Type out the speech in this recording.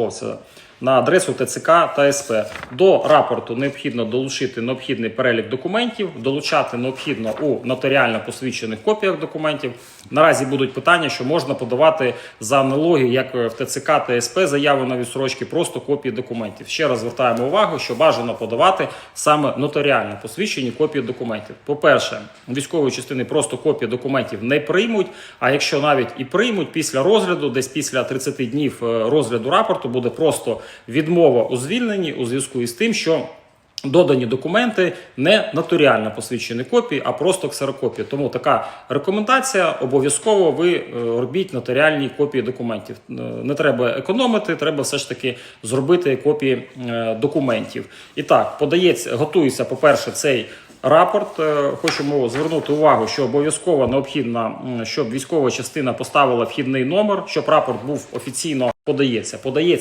possa на адресу ТЦК та СП. До рапорту необхідно долучити необхідний перелік документів, долучати необхідно у нотаріально посвідчених копіях документів. Наразі будуть питання, що можна подавати за аналогією, як в ТЦК та СП заяву на відсрочки, просто копії документів. Ще раз звертаємо увагу, що бажано подавати саме нотаріально посвідчені копії документів. По-перше, військової частини просто копії документів не приймуть. А якщо навіть і приймуть після розгляду, десь після 30 днів е, розгляду рапорту буде просто відмова у звільненні у зв'язку із тим, що додані документи не нотаріально посвідчені копії, а просто ксерокопії. Тому така рекомендація обов'язково ви е, робіть нотаріальні копії документів. Е, Не треба економити, треба все ж таки зробити копії е, документів. І так, подається, готується, по-перше, цей. Рапорт хочемо звернути увагу, що обов'язково необхідно, щоб військова частина поставила вхідний номер, щоб рапорт був офіційно подається. Подається